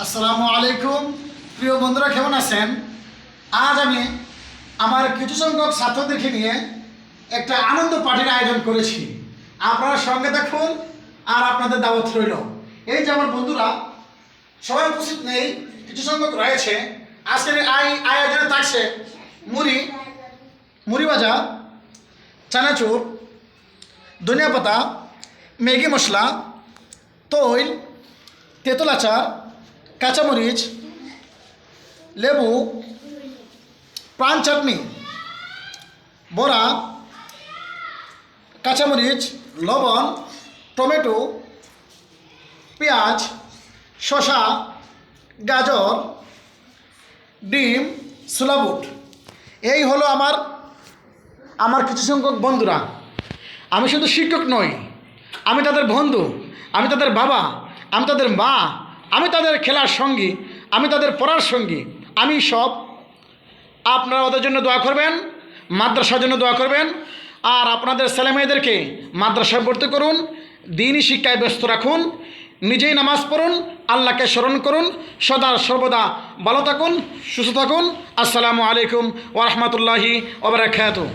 আসসালামু আলাইকুম। প্রিয় বন্ধুরা, কেমন আছেন? আজ আমি আমার কিছু সংখ্যক ছাত্রদেরকে নিয়ে একটা আনন্দ পার্টির আয়োজন করেছি। আপনারা সঙ্গে দেখুন আর আপনাদের দাওয়াত রইল। এই যে আমার বন্ধুরা, সবাই উপস্থিত নেই, কিছু সংখ্যক রয়েছে। আজকের আই- আয়োজনে থাকছে মুড়ি মুড়ি ভাজা, চানাচুর, ধনিয়া পাতা, ম্যাগি মশলা, তৈল, তেঁতুল আচার কাঁচামরিচ, লেবু প্রাণ চাটনি, বড়া, কাঁচামরিচ, লবণ, টমেটো, পেঁয়াজ, শসা, গাজর, ডিম সুলাবুট এই হলো আমার আমার কিছু সংখ্যক বন্ধুরা। আমি শুধু শিক্ষক নই, আমি তাদের বন্ধু, আমি তাদের বাবা, আমি তাদের মা আমি তাদের খেলার সঙ্গী, আমি তাদের পড়ার সঙ্গী, আমি সব। আপনারা ওদের জন্য দোয়া করবেন, মাদ্রাসার জন্য দোয়া করবেন, আর আপনাদের ছেলেমেয়েদেরকে মাদ্রাসায় ভর্তি করুন, দিনই শিক্ষায় ব্যস্ত রাখুন, নিজেই নামাজ পড়ুন, আল্লাহকে স্মরণ করুন, সদা সর্বদা ভালো থাকুন, সুস্থ থাকুন। আসসালামু আলাইকুম ওরহমতুল্লাহি ওবরাকাতুহ